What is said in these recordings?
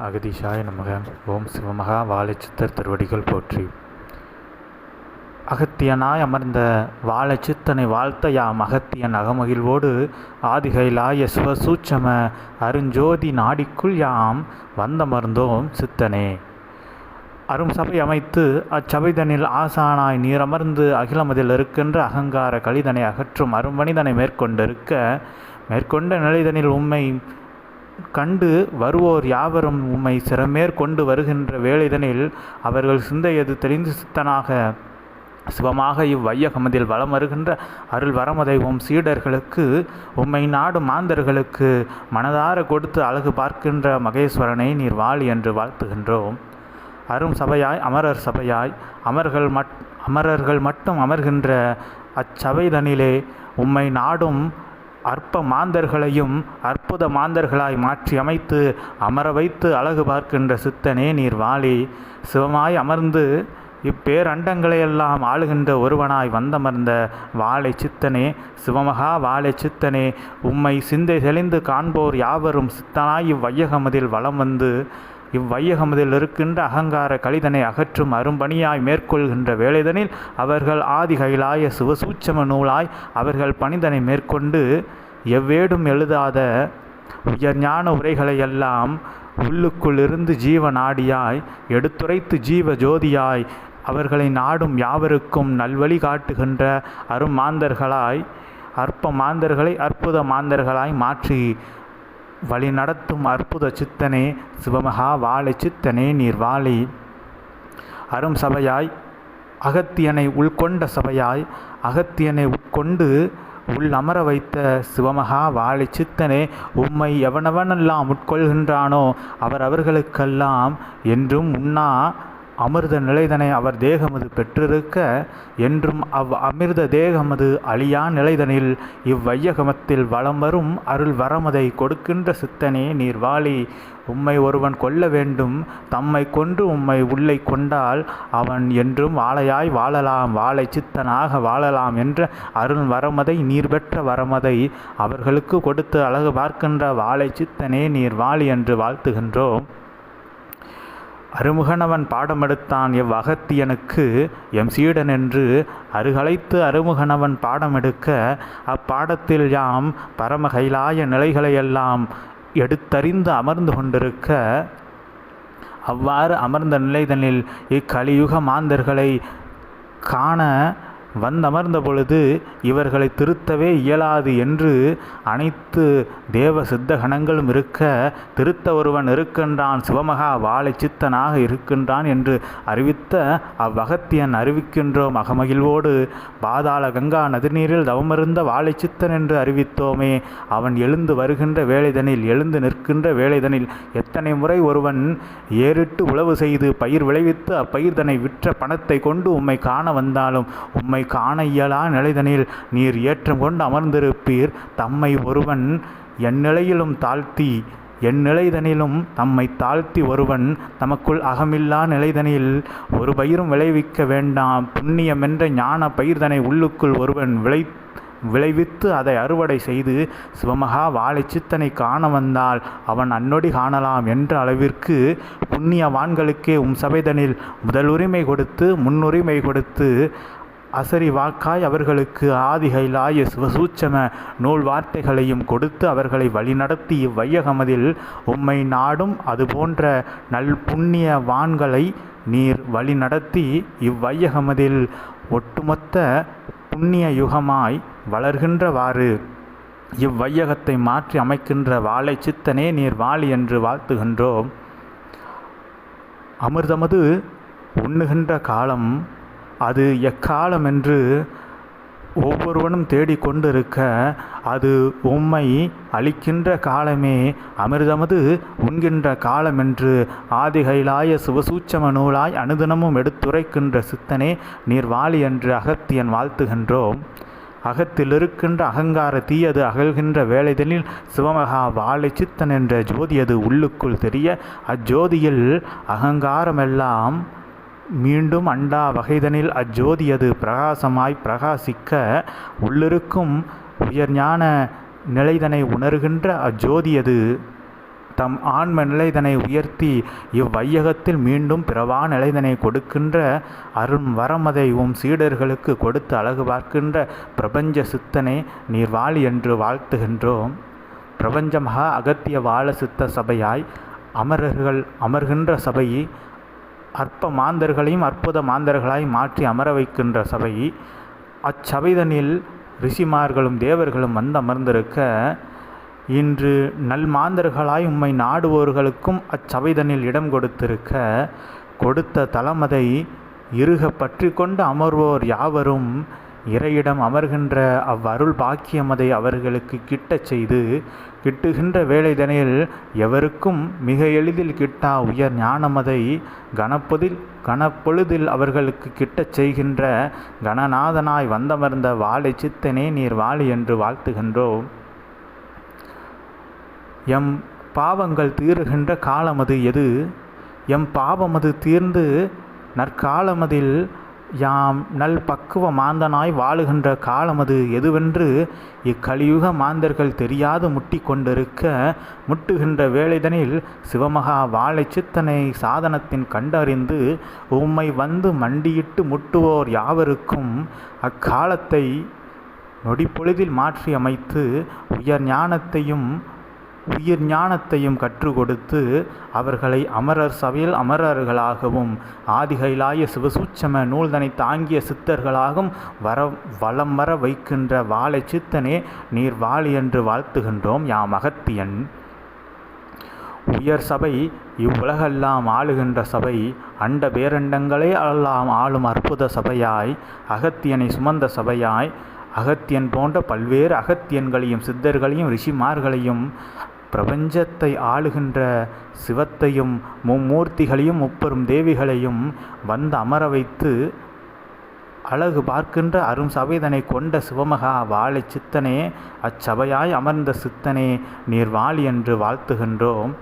அகதிஷாய நமக. ஓம் சிவமகா. வாழைச்சித்தர் திருவடிகள் போற்றி. அகத்தியனாய் அமர்ந்த வாழைச்சித்தனை வாழ்த்த யாம் அகத்தியன் அகமகிழ்வோடு ஆதிகைலாய சிவசூட்சம அருஞ்சோதி நாடிக்குள் யாம் வந்தமர்ந்தோம் சித்தனே. அரும் சபை அமைத்து அச்சபைதனில் ஆசானாய் நீரமர்ந்து அகிலமதில் இருக்கின்ற அகங்கார கலிதனை அகற்றும் அருமனிதனை மேற்கொண்டிருக்க மேற்கொண்ட நிலைதனில் உண்மை கண்டு வருவோர் யாவரும் உம்மை சிறமேற்கொண்டு வருகின்ற வேளைதனில் அவர்கள் சிந்தையது தெளிந்து சித்தனாக சிவமாக இவ்வையகமதில் வலம் வருகின்ற அருள் வரமதை உம் சீடர்களுக்கு உம்மை நாடு மாந்தர்களுக்கு மனதார கொடுத்து அழகு பார்க்கின்ற மகேஸ்வரனை நீர் வாழ் என்று வாழ்த்துகின்றோம். அரும் சபையாய் அமரர் சபையாய் அமர்கள் மட் அமரர்கள் மட்டும் அமர்கின்ற அச்சபைதனிலே உம்மை நாடும் அற்ப மாந்தர்களையும் அற்புத மாந்தர்களாய் மாற்றி அமைத்து அமர வைத்து அழகு பார்க்கின்ற சித்தனே நீர் வாளி. சிவமாய் அமர்ந்து இப்பேரண்டங்களையெல்லாம் ஆளுகின்ற ஒருவனாய் வந்தமர்ந்த வாழை சித்தனே சிவமகா வாழை சித்தனே உம்மை சிந்தை தெளிந்து காண்போர் யாவரும் சித்தனாய் இவ்வையகமதில் வலம் வந்து இவ்வையகமதில் இருக்கின்ற அகங்கார கலிதனை அகற்றும் அரும்பணியாய் மேற்கொள்கின்ற வேலைதனில் அவர்கள் ஆதி கைலாய சிவசூட்சம நூலாய் அவர்கள் பணிதனை மேற்கொண்டு எவ்வேடும் எழுதாத உயர்ஞான உரைகளையெல்லாம் உள்ளுக்குள்ளிருந்து ஜீவ நாடியாய் எடுத்துரைத்து ஜீவ ஜோதியாய் அவர்களை நாடும் யாவருக்கும் நல்வழி காட்டுகின்ற அருமாந்தர்களாய் அற்ப மாந்தர்களை அற்புத மாந்தர்களாய் மாற்றி வழிநடத்தும் அற்புத சித்தனே சிவமகா வாழை சித்தனே நீர் வாழி அரும் சபையாய் அகத்தியனை உள்கொண்ட சபையாய் அகத்தியனை உட்கொண்டு உள் அமர வைத்த சிவமகா வாழை சித்தனே உம்மை எவனவனெல்லாம் உட்கொள்கின்றானோ அவர் அவர்களுக்கெல்லாம் என்றும் உண்ணா அமிர்த நிலைதனை அவர் தேகமது பெற்றிருக்க என்றும் அவ் அமிர்த தேகமது அழியா நிலைதனில் இவ்வையகமத்தில் வலம் வரும் அருள் வரமதை கொடுக்கின்ற சித்தனே நீர் வாழி. உம்மை ஒருவன் கொல்ல வேண்டும். தம்மை கொன்று உம்மை உள்ளே கொண்டால் அவன் என்றும் வாழையாய் வாழலாம். வாழை சித்தனாக வாழலாம் என்ற அருள் வரமதை நீர் பெற்ற வரமதை அவர்களுக்கு கொடுத்து அழகு பார்க்கின்ற வாழை சித்தனே நீர் வாழி என்று வாழ்த்துகின்றோம். அருமுகனவன் பாடமெடுத்தான் எவ்வகத்தியனுக்கு எம் சீடன் என்று அருகலைத்து அருமுகனவன் பாடமெடுக்க அப்பாடத்தில் யாம் பரம கைலாய நிலைகளையெல்லாம் எடுத்தறிந்து அமர்ந்து கொண்டிருக்க அவ்வாறு அமர்ந்த நிலைதனில் இக்கலியுக மாந்தர்களை காண வந்தமர்ந்த பொழுது இவர்களை திருத்தவே இயலாது என்று அனைத்து தேவ சித்த கணங்களும் இருக்க திருத்த ஒருவன் இருக்கின்றான் சிவமகா வாழை சித்தனாக இருக்கின்றான் என்று அறிவித்த அவ்வகத்தியன் அறிவிக்கின்றோம். அகமகிழ்வோடு பாதாள கங்கா நதிநீரில் தவமிருந்த வாழை சித்தன் என்று அறிவித்தோமே. அவன் எழுந்து வருகின்ற வேலைதனில் எழுந்து நிற்கின்ற வேலைதனில் எத்தனை முறை ஒருவன் ஏறிட்டு உழவு செய்து பயிர் விளைவித்து அப்பயிர்தனை விற்ற பணத்தை கொண்டு உம்மை காண வந்தாலும் உம்மை தம்மை காண இயலா நிலைதனில் நீர் ஏற்றம் கொண்டு அமர்ந்திருப்பீர். தம்மை ஒருவன் என் நிலையிலும் தாழ்த்தி என் நிலைதனிலும் தம்மை தாழ்த்தி ஒருவன் தமக்குள் அகமில்லா நிலைதனில். ஒரு பயிரும் விளைவிக்க வேண்டாம். புண்ணியமென்ற ஞான பயிர்தனை உள்ளுக்குள் ஒருவன் விளை விளைவித்து அதை அறுவடை செய்து சிவமகா வாழை சித்தனை காண வந்தால் அவன் அன்னொடி காணலாம் என்ற அளவிற்கு புண்ணியவான்களுக்கே உம் சபைதனில் முதல் உரிமை கொடுத்து முன்னுரிமை கொடுத்து அசரி வாக்காய் அவர்களுக்கு ஆதிகைலாய சிவசூச்சம நூல் வார்த்தைகளையும் கொடுத்து அவர்களை வழிநடத்தி இவ்வையகமதில் உம்மை நாடும் அதுபோன்ற நல் புண்ணிய வான்களை நீர் வழிநடத்தி இவ்வையகமதில் ஒட்டுமொத்த புண்ணிய யுகமாய் வளர்கின்றவாறு. இவ்வையகத்தை மாற்றி அமைக்கின்ற வாழை சித்தனே நீர் வாழி என்று வாழ்த்துகின்றோம். அமிர்தமது உண்ணுகின்ற காலம் அது எக்காலம் என்று ஒவ்வொருவனும் தேடிக்கொண்டிருக்க அது உம்மை அளிக்கின்ற காலமே அமிர்தமது உண்கின்ற காலமென்று ஆதிகைலாய சிவசூச்சம நூலாய் அனுதினமும் எடுத்துரைக்கின்ற சித்தனே நீர் வாழி என்று அகத்தியன் வாழ்த்துகின்றோம். அகத்தில் இருக்கின்ற அகங்கார தீயது அகழ்கின்ற வேலைதனில் சிவமகா வாழை சித்தன் என்ற ஜோதியது உள்ளுக்குள் தெரிய அஜோதியில் அகங்காரமெல்லாம் மீண்டும் அண்டா வகைதனில் அஜோதியது பிரகாசமாய் பிரகாசிக்க உள்ளிருக்கும் உயர்ஞான நிலைதனை உணர்கின்ற அஜோதியது தம் ஆன்ம நிலைதனை உயர்த்தி இவ்வையகத்தில் மீண்டும் பிறவா நிலைதனை கொடுக்கின்ற அருண் வரமதை உம் சீடர்களுக்கு கொடுத்து அழகு பார்க்கின்ற பிரபஞ்ச சித்தனை நீர் வாழி என்று வாழ்த்துகின்றோம். பிரபஞ்சமாக அகத்திய வாழ சித்த சபையாய் அமரர்கள் அமர்கின்ற சபையை அற்ப மாந்தர்களையும் அற்புத மாந்தர்களாய் மாற்றி அமர வைக்கின்ற சபை அச்சபைதனில் ரிஷிமார்களும் தேவர்களும் வந்து அமர்ந்திருக்க இன்று நல் மாந்தர்களாய் உம்மை நாடுவோர்களுக்கும் அச்சபைதனில் இடம் கொடுத்திருக்க கொடுத்த தலமதை இருக பற்றி கொண்டு அமர்வோர் யாவரும் இறையிடம் அமர்கின்ற அவ்வருள் பாக்கியமதை அவர்களுக்கு கிட்டச் செய்து கிட்டுகின்ற வேலைதனில் எவருக்கும் மிக எளிதில் கிட்டா உயர் ஞானமதை கணப்பதில் கனப்பொழுதில் அவர்களுக்கு கிட்டச் செய்கின்ற கணநாதனாய் வந்தமர்ந்த வாழை சித்தனே நீர் வாழி என்று வாழ்த்துகின்றோம் எம் பாவங்கள் தீருகின்ற காலமது எது? எம் பாவமது தீர்ந்து நற்காலமதில் யாம் நல் பக்குவ மாந்தனாய் வாழுகின்ற காலமது எதுவென்று இக்கலியுக மாந்தர்கள் தெரியாது முட்டி கொண்டிருக்க முட்டுகின்ற வேளைதனில் சிவமகா வாழை சித்தனை சாதனத்தின் கண்டறிந்து உம்மை வந்து மண்டியிட்டு முட்டுவோர் யாவருக்கும் அக்காலத்தை நொடிப்பொழுதில் மாற்றி அமைத்து உயர் ஞானத்தையும் உயிர் ஞானத்தையும் கற்றுக் கொடுத்து அவர்களை அமரர் சபையில் அமரர்களாகவும் ஆதிகைலாய சிவசூட்சம நூல்தனை தாங்கிய சித்தர்களாகவும் வர வலம் வர வைக்கின்ற வாழை சித்தனே நீர் வாழி என்று வாழ்த்துகின்றோம். யாம் அகத்தியன் உயர் சபை இவ்வுலகெல்லாம் ஆளுகின்ற சபை அண்ட பேரண்டங்களே எல்லாம் ஆளும் அற்புத சபையாய் அகத்தியனை சுமந்த சபையாய் அகத்தியன் போன்ற பல்வேறு அகத்தியன்களையும் சித்தர்களையும் ரிஷிமார்களையும் பிரபஞ்சத்தை ஆளுகின்ற சிவத்தையும் மும்மூர்த்திகளையும் முப்பெரும் தேவிகளையும் வந்து அமர வைத்து அழகு பார்க்கின்ற அரும் சபைதனை கொண்ட சிவமகா வாழை சித்தனே அச்சபையாய் அமர்ந்த சித்தனே நீர் வாழி என்று வாழ்த்துகின்றோம்.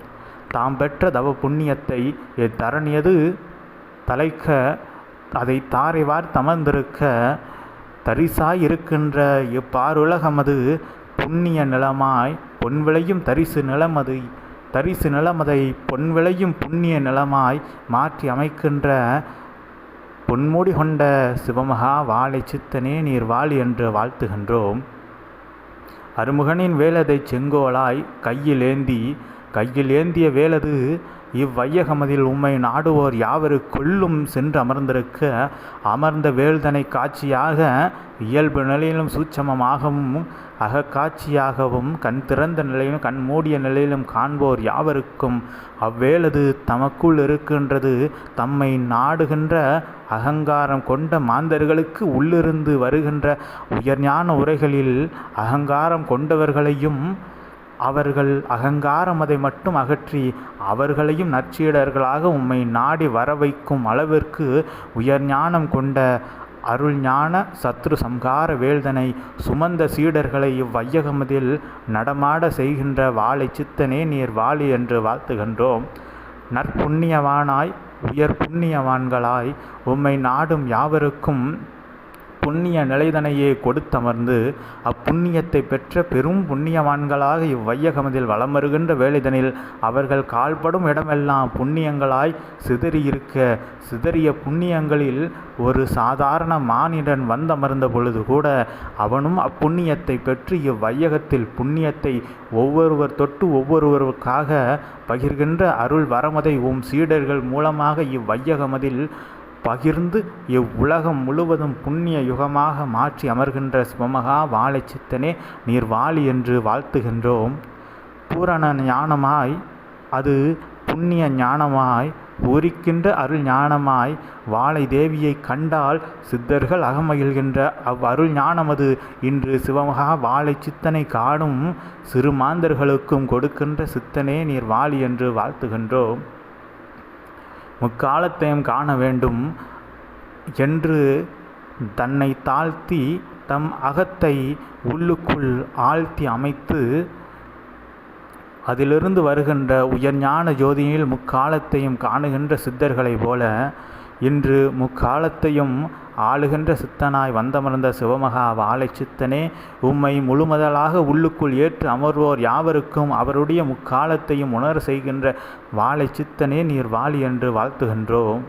தாம் பெற்ற தவ புண்ணியத்தை தரணியது தலைக்க அதை தாரை வார்த்தமர்ந்திருக்க தரிசாய் இருக்கின்ற இப்பாருலகமது புண்ணிய நிலமாய் பொன் விளையும் தரிசு நிலமது தரிசு நிலமதை பொன் விளையும் புண்ணிய நிலமாய் மாற்றி அமைக்கின்ற பொன்முடி கொண்ட சிவமகா வாழை சித்தனே நீர் வாழி என்று வாழ்த்துகின்றோம். அருமுகனின் வேலதை செங்கோலாய் கையில் ஏந்தி கையில் ஏந்திய வேலது இவ்வையகமதில் உம்மை நாடுவோர் யாவரு கொள்ளும் சென்று அமர்ந்திருக்க அமர்ந்த வேல்தனை காட்சியாக இயல்பு நிலையிலும் சூட்சமமாகவும் அகக்காட்சியாகவும் கண் திறந்த நிலையிலும் கண் மூடிய நிலையிலும் காண்போர் யாவருக்கும் அவ்வேளது தமக்குள் இருக்கின்றது. தம்மை நாடுகின்ற அகங்காரம் கொண்ட மாந்தர்களுக்கு உள்ளிருந்து வருகின்ற உயர்ஞான உரைகளில் அகங்காரம் கொண்டவர்களையும் அவர்கள் அகங்காரம் அதை மட்டும் அகற்றி அவர்களையும் நற்சீடர்களாக உம்மை நாடி வர வைக்கும் அளவிற்கு உயர் ஞானம் கொண்ட அருள் ஞான சத்ரு சம்கார வேல்தனை சுமந்த சீடர்களை இவ்வையகமதில் நடமாட செய்கின்ற வாழை சித்தனே நீர் வாழி என்று வாழ்த்துகின்றோம். நற்புண்ணியவானாய் உயர் புண்ணியவான்களாய் உம்மை நாடும் யாவருக்கும் புண்ணிய நிலைதனையே கொடுத்தமர்ந்து அப்புண்ணியத்தை பெற்ற பெரும் புண்ணியவான்களாக இவ்வையகமதில் வலம் வருகின்ற வேலைதனில் அவர்கள் கால்படும் இடமெல்லாம் புண்ணியங்களாய் சிதறியிருக்க சிதறிய புண்ணியங்களில் ஒரு சாதாரண மானிடன் வந்தமர்ந்த பொழுது கூட அவனும் அப்புண்ணியத்தை பெற்று இவ்வையகத்தில் புண்ணியத்தை ஒவ்வொருவர் தொட்டு ஒவ்வொருவருக்காக பகிர்கின்ற அருள் வரமதை உம் சீடர்கள் மூலமாக இவ்வையகமதில் பகிர்ந்து இவ்வுலகம் முழுவதும் புண்ணிய யுகமாக மாற்றி அமர்கின்ற சிவமகா வாழை சித்தனே நீர் வாழி என்று வாழ்த்துகின்றோம். பூரண ஞானமாய் அது புண்ணிய ஞானமாய் பூரிக்கின்ற அருள் ஞானமாய் வாழை தேவியை கண்டால் சித்தர்கள் அகமகிழ்கின்ற அவ் அருள் ஞானமது. இன்று சிவமகா வாழை சித்தனை காணும் சிறு மாந்தர்களுக்கும் கொடுக்கின்ற சித்தனே நீர் வாழி என்று வாழ்த்துகின்றோம். முக்காலத்தையும் காண வேண்டும் என்று தன்னை தாழ்த்தி தம் அகத்தை உள்ளுக்குள் ஆழ்த்தி அமைத்து அதிலிருந்து வருகின்ற உயர்ஞான ஜோதியில் முக்காலத்தையும் காணுகின்ற சித்தர்களைப் போல இன்று முக்காலத்தையும் ஆளுகின்ற சித்தனாய் வந்தமர்ந்த சிவமகா வாழை சித்தனே உம்மை முழுமதலாக உள்ளுக்குள் ஏற்று அமர்வோர் யாவருக்கும் அவருடைய முக்காலத்தையும் உணர செய்கின்ற வாழை சித்தனே நீர் வாழி என்று வாழ்த்துகின்றோம்.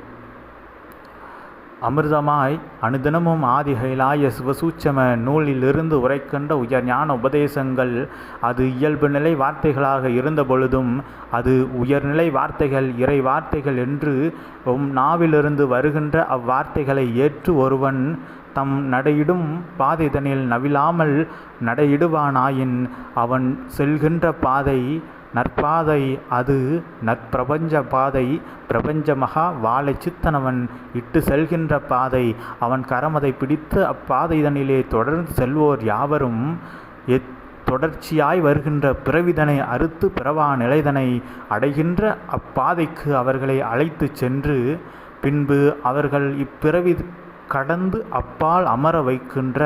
அமிர்தமாய் அனுதினமும் ஆதிகைலாய சிவசூச்சம நூலிலிருந்து உரைக்கின்ற உயர் ஞான உபதேசங்கள் அது இயல்பு நிலை வார்த்தைகளாக இருந்த பொழுதும் அது உயர்நிலை வார்த்தைகள் இறை வார்த்தைகள் என்று உம் நாவிலிருந்து வருகின்ற அவ்வார்த்தைகளை ஏற்று ஒருவன் தம் நடையிடும் பாதைதனில் நவிழாமல் நடையிடுவானாயின் அவன் செல்கின்ற பாதை நற்பாதை அது நற்பிரபஞ்ச பாதை. பிரபஞ்ச மகா வாழை சித்தனவன் இட்டு செல்கின்ற பாதை. அவன் கரமதை பிடித்து அப்பாதைதனிலே தொடர்ந்து செல்வோர் யாவரும் எத் தொடர்ச்சியாய் வருகின்ற பிறவிதனை அறுத்து பிறவா நிலைதனை அடைகின்ற அப்பாதைக்கு அவர்களை அழைத்து சென்று பின்பு அவர்கள் இப்பிறவி கடந்து அப்பால் அமர வைக்கின்ற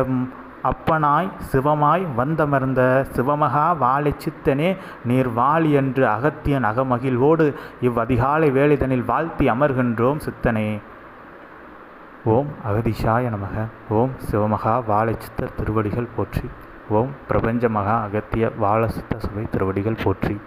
எம் அப்பனாய் சிவமாய் வந்தமர்ந்த சிவமகா வாழை சித்தனே நீர் வாழி என்று அகத்தியன் அகமகிழ்வோடு இவ்வதிகாலை வேலைதனில் வாழ்த்தி அமர்கின்றோம் சித்தனே. ஓம் அகதிஷாய நமக. ஓம் சிவமகா வாழை சித்தர் திருவடிகள் போற்றி. ஓம் பிரபஞ்ச மகா அகத்திய வாழ சித்த சபை திருவடிகள் போற்றி.